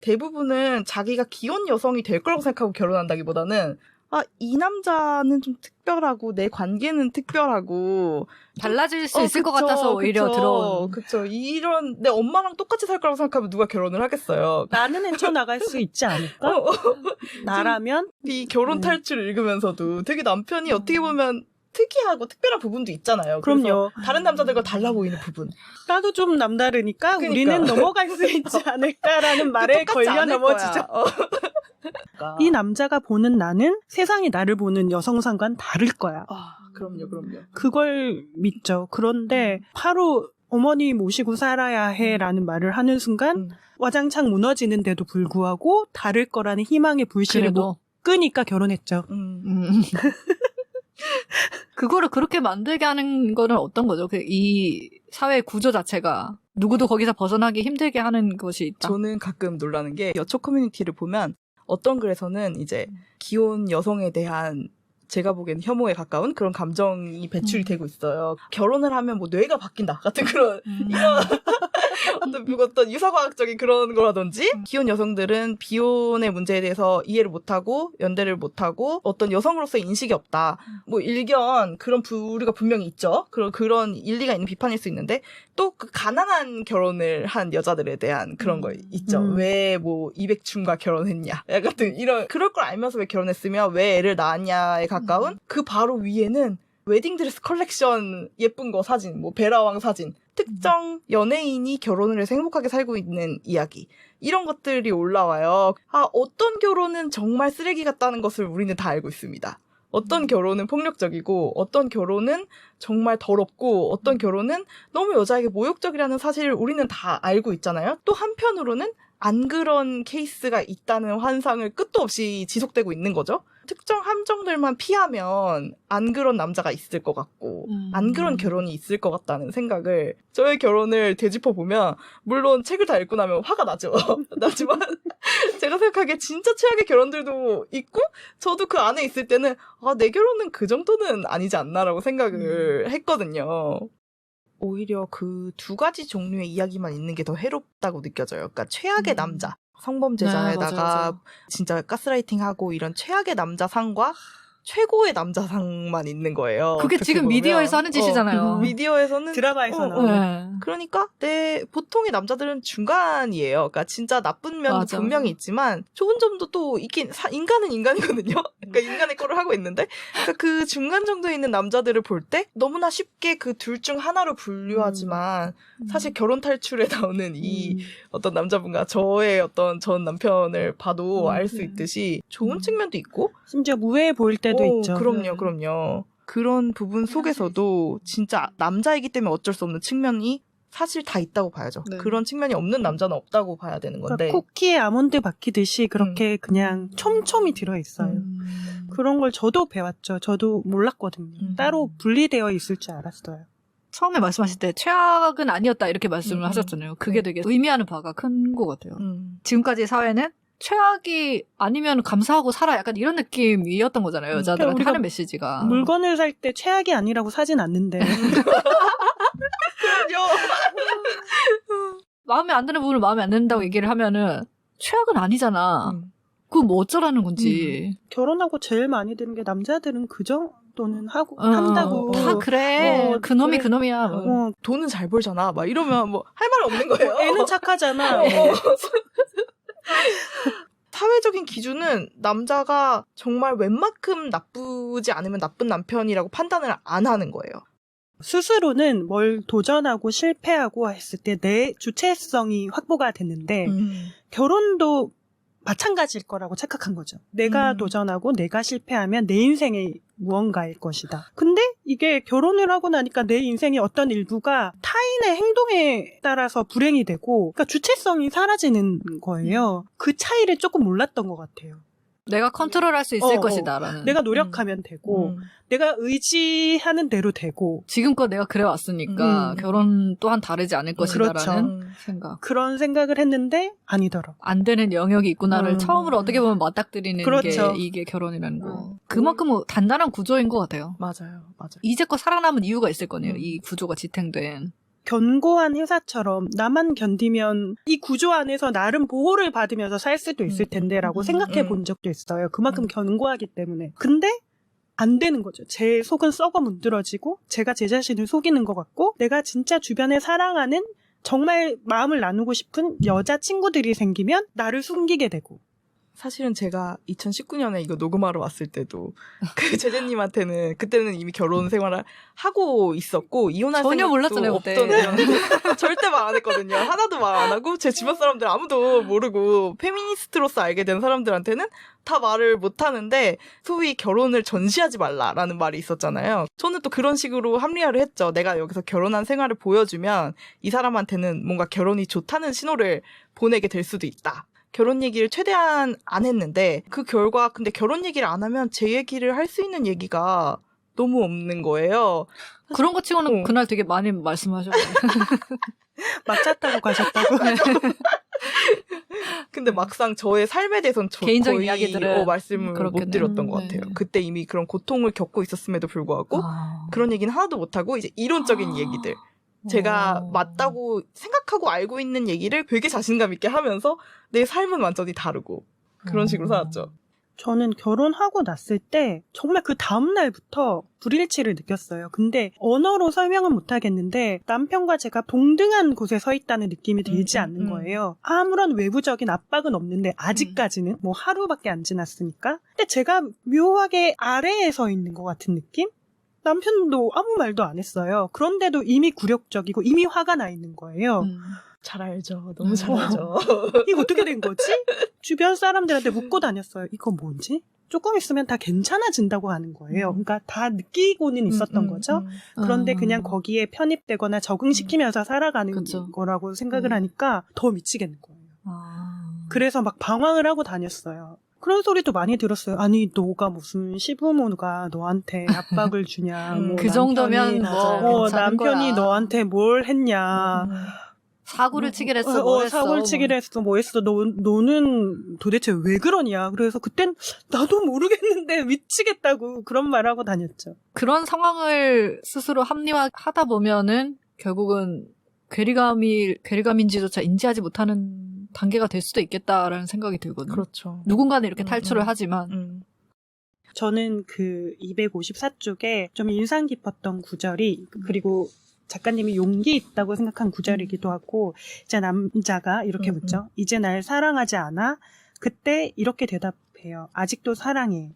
대부분은 자기가 귀여운 여성이 될 거라고 생각하고 결혼한다기보다는 아, 이 남자는 좀 특별하고 내 관계는 특별하고 달라질 수 어, 있을 것 그쵸, 같아서 오히려 그쵸, 들어온. 그쵸. 이런 내 엄마랑 똑같이 살 거라고 생각하면 누가 결혼을 하겠어요. 나는 헤쳐나갈 수 있지 않을까? 어, 나라면? 이 결혼 음. 탈출 읽으면서도 되게 남편이 어떻게 보면 특이하고 특별한 부분도 있잖아요. 그럼요. 다른 남자들과 달라 보이는 부분. 나도 좀 남다르니까 그러니까. 우리는 넘어갈 수 있지 않을까라는 말에 걸려 넘어지죠. 어. 이 남자가 보는 나는 세상이 나를 보는 여성상과는 다를 거야. 아, 그럼요, 그럼요. 그걸 믿죠. 그런데 바로 어머니 모시고 살아야 해라는 말을 하는 순간 음. 와장창 무너지는데도 불구하고 다를 거라는 희망의 불씨를 못 그래도. 끄니까 결혼했죠. 음. 음. 그거를 그렇게 만들게 하는 거는 어떤 거죠? 그 이 사회 구조 자체가 누구도 거기서 벗어나기 힘들게 하는 것이 있다. 저는 가끔 놀라는 게 여초 커뮤니티를 보면 어떤 글에서는 이제 귀여운 여성에 대한 제가 보기엔 혐오에 가까운 그런 감정이 배출이 음. 되고 있어요. 결혼을 하면 뭐 뇌가 바뀐다 같은 그런 음. 이런 어떤, 어떤 유사과학적인 그런 거라든지 기혼 여성들은 비혼의 문제에 대해서 이해를 못하고 연대를 못하고 어떤 여성으로서의 인식이 없다. 뭐 일견 그런 부류가 분명히 있죠. 그런 그런 일리가 있는 비판일 수 있는데 또 그 가난한 결혼을 한 여자들에 대한 그런 거 있죠. 음. 왜뭐 이백춘과 결혼했냐. 약간 이런 그럴 걸 알면서 왜 결혼했으며 왜 애를 낳았냐에 가까운 그 바로 위에는 웨딩드레스 컬렉션 예쁜 거 사진, 뭐 베라왕 사진, 특정 연예인이 결혼을 해서 행복하게 살고 있는 이야기. 이런 것들이 올라와요. 아, 어떤 결혼은 정말 쓰레기 같다는 것을 우리는 다 알고 있습니다. 어떤 결혼은 폭력적이고, 어떤 결혼은 정말 더럽고, 어떤 결혼은 너무 여자에게 모욕적이라는 사실을 우리는 다 알고 있잖아요. 또 한편으로는 안 그런 케이스가 있다는 환상을 끝도 없이 지속되고 있는 거죠. 특정 함정들만 피하면 안 그런 남자가 있을 것 같고 음. 안 그런 결혼이 있을 것 같다는 생각을 저의 결혼을 되짚어 보면 물론 책을 다 읽고 나면 화가 나죠. 나지만 제가 생각하기에 진짜 최악의 결혼들도 있고 저도 그 안에 있을 때는 아 내 결혼은 그 정도는 아니지 않나라고 생각을 했거든요. 오히려 그 두 가지 종류의 이야기만 있는 게 더 해롭다고 느껴져요. 그러니까 최악의 음. 남자, 네, 성범죄자에다가 맞아요, 맞아요. 진짜 가스라이팅하고 이런 최악의 남자상과 최고의 남자상만 있는 거예요. 그게 지금 보면. 미디어에서 하는 짓이잖아요. 어, 미디어에서는 드라마에서 어, 나오는. 네. 그러니까 내 보통의 남자들은 중간이에요. 그러니까 진짜 나쁜 면도 맞아, 분명히. 있지만 좋은 점도 또 있긴 사- 인간은 인간이거든요. 그러니까 인간의 거를 하고 있는데 그러니까 그 중간 정도에 있는 남자들을 볼 때 너무나 쉽게 그 둘 중 하나로 분류하지만 사실 결혼 탈출에 나오는 이 음. 어떤 남자분과 저의 어떤 전 남편을 봐도 음, 알수 네. 있듯이 좋은 음. 측면도 있고 심지어 무해해 보일 때도 오, 있죠. 그럼요, 네. 그럼요. 그런 부분 속에서도 진짜 남자이기 때문에 어쩔 수 없는 측면이 사실 다 있다고 봐야죠. 네. 그런 측면이 없는 남자는 없다고 봐야 되는 건데. 그러니까 쿠키에 아몬드 박히듯이 그렇게 그냥 촘촘히 들어 있어요. 음. 그런 걸 저도 배웠죠. 저도 몰랐거든요. 음. 따로 분리되어 있을 줄 알았어요. 처음에 말씀하실 때 최악은 아니었다 이렇게 말씀을 음, 하셨잖아요. 그게 되게 의미하는 바가 큰 것 같아요. 음. 지금까지 사회는 최악이 아니면 감사하고 살아 약간 이런 느낌이었던 거잖아요. 여자들한테 그러니까 하는 메시지가. 물건을 살 때 최악이 아니라고 사진 않는데 마음에 안 드는 부분을 마음에 안 든다고 얘기를 하면은 최악은 아니잖아. 음. 그건 뭐 어쩌라는 건지. 결혼하고 제일 많이 드는 게 남자들은 그 정도는 하고 어, 한다고. 다 그래. 어, 그놈이 그래. 그놈이야. 뭐. 어, 돈은 잘 벌잖아. 막 이러면 뭐 할 말 없는 거예요. 애는 착하잖아. 사회적인 기준은 남자가 정말 웬만큼 나쁘지 않으면 나쁜 남편이라고 판단을 안 하는 거예요. 스스로는 뭘 도전하고 실패하고 했을 때 내 주체성이 확보가 됐는데 음. 결혼도 마찬가지일 거라고 착각한 거죠. 내가 음. 도전하고 내가 실패하면 내 인생의 무언가일 것이다. 근데 이게 결혼을 하고 나니까 내 인생의 어떤 일부가 타인의 행동에 따라서 불행이 되고, 그러니까 주체성이 사라지는 거예요. 그 차이를 조금 몰랐던 것 같아요. 내가 컨트롤할 수 있을 어, 어. 것이다라는. 내가 노력하면 되고, 음. 내가 의지하는 대로 되고, 지금껏 내가 그래 왔으니까 음. 결혼 또한 다르지 않을 것이다라는 그렇죠. 음. 생각. 그런 생각을 했는데 아니더라고. 안 되는 영역이 있구나를 음. 처음으로 어떻게 보면 맞닥뜨리는 그렇죠. 게 이게 결혼이라는 거. 음. 그만큼 뭐 단단한 구조인 것 같아요. 맞아요, 맞아요. 이제껏 살아남은 이유가 있을 거네요. 음. 이 구조가 지탱된. 견고한 회사처럼 나만 견디면 이 구조 안에서 나름 보호를 받으면서 살 수도 있을 음, 텐데라고 음, 생각해 음. 본 적도 있어요. 그만큼 음. 견고하기 때문에. 근데 안 되는 거죠. 제 속은 썩어 문드러지고 제가 제 자신을 속이는 것 같고 내가 진짜 주변에 사랑하는 정말 마음을 나누고 싶은 여자 친구들이 생기면 나를 숨기게 되고 사실은 제가 2019년에 이거 녹음하러 왔을 때도 그 제재님한테는 그때는 이미 결혼 생활을 하고 있었고 이혼할 전혀 몰랐잖아요, 그때. 없던 애였는데 절대 말 안 했거든요. 하나도 말 안 하고 제 주변 사람들 아무도 모르고 페미니스트로서 알게 된 사람들한테는 다 말을 못 하는데 소위 결혼을 전시하지 말라라는 말이 있었잖아요. 저는 또 그런 식으로 합리화를 했죠. 내가 여기서 결혼한 생활을 보여주면 이 사람한테는 뭔가 결혼이 좋다는 신호를 보내게 될 수도 있다. 결혼 얘기를 최대한 안 했는데 그 결과 근데 결혼 얘기를 안 하면 제 얘기를 할 수 있는 얘기가 너무 없는 거예요. 그런 거 치고는 어. 그날 되게 많이 말씀하셨어요. 맞자 타고 가셨다고. 근데 막상 저의 삶에 대해서는 저 음. 개인적인 거의 이야기들은 어, 말씀을 그렇겠네요. 못 드렸던 것 네. 같아요. 그때 이미 그런 고통을 겪고 있었음에도 불구하고 아. 그런 얘기는 하나도 못 하고 이제 이론적인 아. 얘기들 제가 어. 맞다고 생각하고 알고 있는 얘기를 되게 자신감 있게 하면서 내 삶은 완전히 다르고 그런 식으로 어. 살았죠. 저는 결혼하고 났을 때 정말 그 다음 날부터 불일치를 느꼈어요. 근데 언어로 설명은 못 하겠는데 남편과 제가 동등한 곳에 서 있다는 느낌이 들지 음, 않는 음. 거예요. 아무런 외부적인 압박은 없는데 아직까지는 뭐 하루밖에 안 지났으니까. 근데 제가 묘하게 아래에 서 있는 것 같은 느낌? 남편도 아무 말도 안 했어요. 그런데도 이미 굴욕적이고 이미 화가 나 있는 거예요. 음. 잘 알죠. 너무 음. 잘 알죠. 이거 어떻게 된 거지? 주변 사람들한테 묻고 다녔어요. 이거 뭐지? 조금 있으면 다 괜찮아진다고 하는 거예요. 음. 그러니까 다 느끼고는 있었던 음, 음, 거죠. 음. 그런데 음. 그냥 거기에 편입되거나 적응시키면서 살아가는 그쵸. 거라고 생각을 음. 하니까 더 미치겠는 거예요. 아. 그래서 막 방황을 하고 다녔어요. 그런 소리도 많이 들었어요. 아니, 너가 무슨 시부모가 너한테 압박을 주냐. 음, 뭐그 정도면 남편이- 뭐 맞아요. 어, 남편이 거야. 너한테 뭘 했냐. 음. 사고를 치기로 했어. 어, 뭘 어, 했어. 사고를 치기로 했어. 뭐 했어. 너, 너는 도대체 왜 그러냐. 그래서 그땐 나도 모르겠는데 미치겠다고 그런 말하고 다녔죠. 그런 상황을 스스로 합리화하다 보면은 결국은 괴리감이 괴리감인지조차 인지하지 못하는 단계가 될 수도 있겠다라는 생각이 들거든요. 그렇죠. 누군가는 이렇게 음, 탈출을 음. 하지만 음. 저는 그 254쪽에 좀 인상 깊었던 구절이 그리고 작가님이 용기 있다고 생각한 구절이기도 하고 이제 남자가 이렇게 음, 묻죠. 이제 날 사랑하지 않아? 그때 이렇게 대답해요. 아직도 사랑해.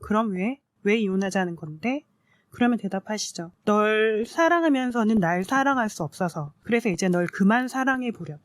그럼 왜? 왜 이혼하자는 건데? 그러면 대답하시죠. 널 사랑하면서는 날 사랑할 수 없어서. 그래서 이제 널 그만 사랑해 보려.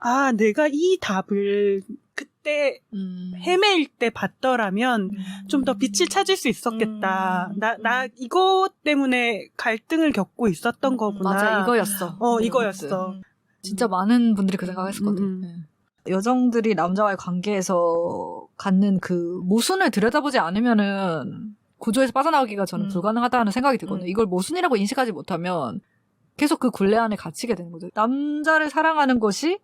아, 내가 이 답을 그때 음. 헤매일 때 봤더라면 좀더 빛을 찾을 수 있었겠다. 음. 나, 나 이것 때문에 갈등을 겪고 있었던 음, 거구나. 맞아 이거였어. 어, 이거였어. 음. 진짜 많은 분들이 그 생각했었거든. 음, 음. 네. 여성들이 남자와의 관계에서 갖는 그 모순을 들여다보지 않으면은 구조에서 빠져나오기가 저는 음. 불가능하다는 생각이 들거든요. 음. 이걸 모순이라고 인식하지 못하면 계속 그 굴레 안에 갇히게 되는 거죠. 남자를 사랑하는 것이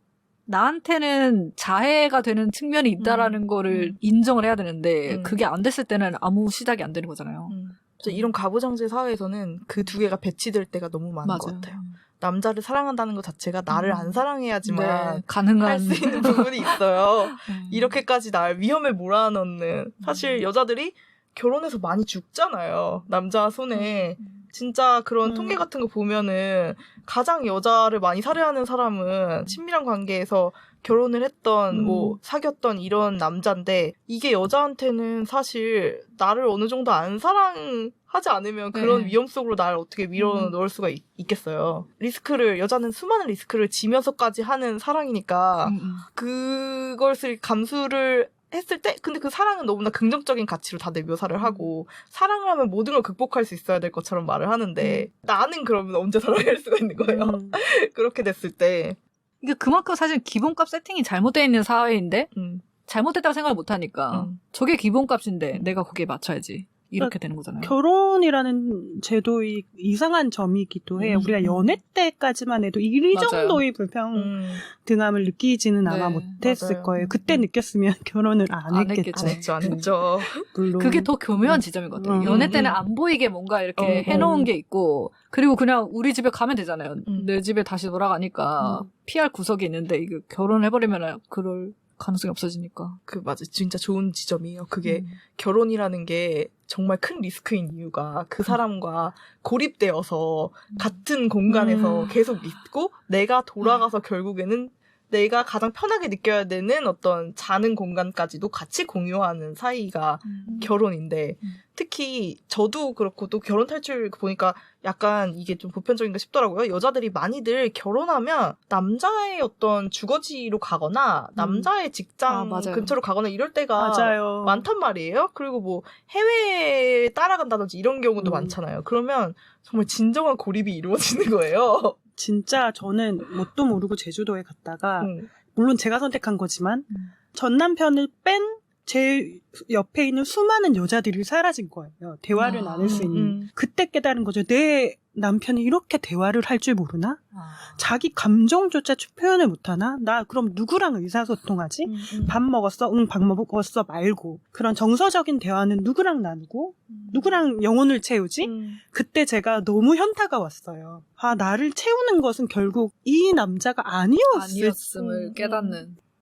나한테는 자해가 되는 측면이 있다라는 음. 거를 음. 인정을 해야 되는데 음. 그게 안 됐을 때는 아무 시작이 안 되는 거잖아요. 음. 진짜 이런 가부장제 사회에서는 그 두 개가 배치될 때가 너무 많은 것 같아요. 남자를 사랑한다는 것 자체가 나를 음. 안 사랑해야지만 네, 가능한 할 수 있는 부분이 있어요. 음. 이렇게까지 날 위험에 몰아넣는 사실 여자들이 결혼해서 많이 죽잖아요. 남자 손에 진짜 그런 음. 통계 같은 거 보면은 가장 여자를 많이 살해하는 사람은 친밀한 관계에서 결혼을 했던 음. 뭐 사귀었던 이런 남자인데 이게 여자한테는 사실 나를 어느 정도 안 사랑하지 않으면 그런 네. 위험 속으로 나를 어떻게 밀어 음. 넣을 수가 있, 겠어요 리스크를 여자는 수많은 리스크를 지면서까지 하는 사랑이니까 음, 음. 그것을 감수를 했을 때 근데 그 사랑은 너무나 긍정적인 가치로 다들 묘사를 하고 사랑을 하면 모든 걸 극복할 수 있어야 될 것처럼 말을 하는데 나는 그러면 언제 사랑할 수가 있는 거예요 음. 그렇게 됐을 때 이게 그만큼 사실 기본값 세팅이 잘못되어 있는 사회인데 음, 잘못됐다고 생각을 못하니까 음. 저게 기본값인데 내가 거기에 맞춰야지. 이렇게 되는 거잖아요. 결혼이라는 제도의 이상한 점이기도 해요. 음. 우리가 연애 때까지만 해도 이 맞아요. 정도의 불평등함을 음, 느끼지는 아마 네, 못했을 맞아요. 거예요. 그때 음. 느꼈으면 결혼을 안, 안 했겠죠. 했겠죠. 안 했죠, 안 했죠. 물론. 그게 더 교묘한 지점인 것 같아요. 음, 연애 음, 때는 음. 안 보이게 뭔가 이렇게 어, 해놓은 어. 게 있고, 그리고 그냥 우리 집에 가면 되잖아요. 음. 내 집에 다시 돌아가니까 음. 피할 구석이 있는데, 이거 결혼해버리면 그럴 가능성이 없어지니까. 그 맞아, 진짜 좋은 지점이에요. 그게 음. 결혼이라는 게 정말 큰 리스크인 이유가 그 사람과 고립되어서 같은 공간에서 음. 계속 있고 내가 돌아가서 결국에는 내가 가장 편하게 느껴야 되는 어떤 자는 공간까지도 같이 공유하는 사이가 음. 결혼인데 음. 특히 저도 그렇고 또 결혼 탈출 보니까 약간 이게 좀 보편적인가 싶더라고요. 여자들이 많이들 결혼하면 남자의 어떤 주거지로 가거나 남자의 직장 아. 근처로 가거나 이럴 때가 맞아요. 많단 말이에요. 그리고 뭐 해외에 따라간다든지 이런 경우도 음. 많잖아요. 그러면 정말 진정한 고립이 이루어지는 거예요. 진짜 저는 뭣도 모르고 제주도에 갔다가 음. 물론 제가 선택한 거지만 음. 전 남편을 뺀 제 옆에 있는 수많은 여자들이 사라진 거예요. 대화를 아, 나눌 수 있는. 음. 그때 깨달은 거죠. 내 남편이 이렇게 대화를 할 줄 모르나? 아. 자기 감정조차 표현을 못하나? 나 그럼 누구랑 의사소통하지? 음, 음. 밥 먹었어? 응, 밥 먹었어? 말고. 그런 정서적인 대화는 누구랑 나누고, 누구랑 영혼을 채우지? 음. 그때 제가 너무 현타가 왔어요. 아, 나를 채우는 것은 결국 이 남자가 아니었을 아니었음을 음. 깨닫는.